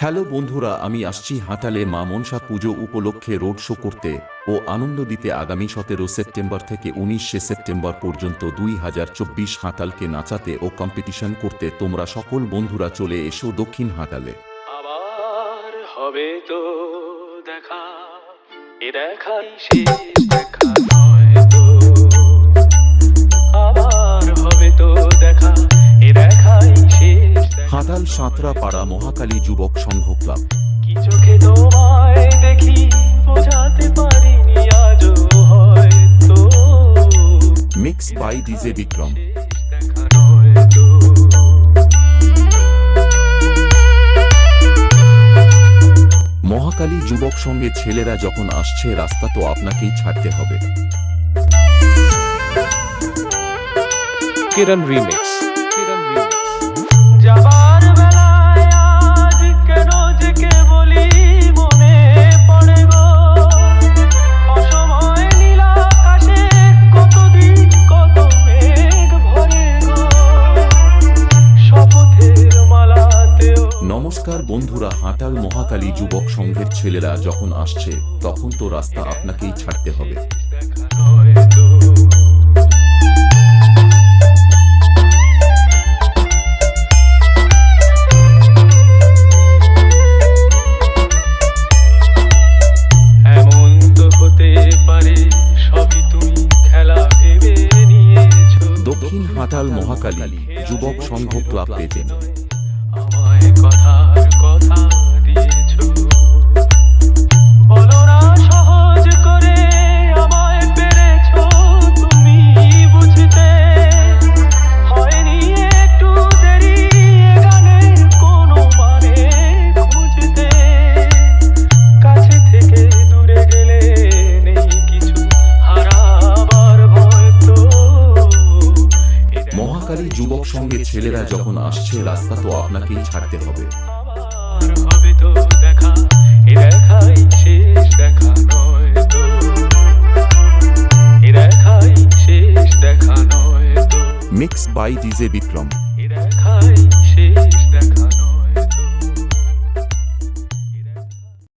Hello বন্ধুরা, আমি আসছি হাটালে মা মনসা পুজো উপলক্ষে রোড শো করতে ও আনন্দ দিতে আগামী সতেরো সেপ্টেম্বর থেকে উনিশে সেপ্টেম্বর পর্যন্ত দুই হাজার চব্বিশ হাতালকে নাচাতে ও কম্পিটিশন করতে তোমরা সকল বন্ধুরা চলে এসো দক্ষিণ হাটালে। আবার হবে তো দেখা দেখা। দেখা হাটাল সাঁতরা পাড়া মহাকালী যুবক সংঘ ক্লাব। কি চোখে তোমায় দেখি বোঝাতে পারিনি আজও হয়তো। Mix by DJ Vikram Mahakali যুবক সঙ্গে ছেলেরা যখন আসছে রাস্তা তো আপনাকেই ছাড়তে হবে। Kiran Remix. নমস্কার বন্ধুরা হাটাল মহাকালী যুবক সংঘের ছেলেরা যখন আসছে তখন তো রাস্তা আপনাকেই ছাড়তে হবে। দেখা নয় তো এমন হতে পারে সবই তুমি খেলা ভেবে নিয়েছো। দক্ষিণ হাটাল মহাকালী যুবক সংঘ ক্লাব পেতেন আমায় কথা যুবক সঙ্গে ছেলেরা যখন আসছে রাস্তা তো আপনাকেই ছাড়তে হবে। মিক্স বাই ডিজে বিক্রম এ খাই শেষ